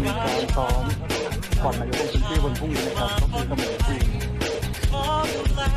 มีการซ้อมก่อนนายกลนพื้นที่วันพรุ่งนี้นะครับก็คือกำหนดที่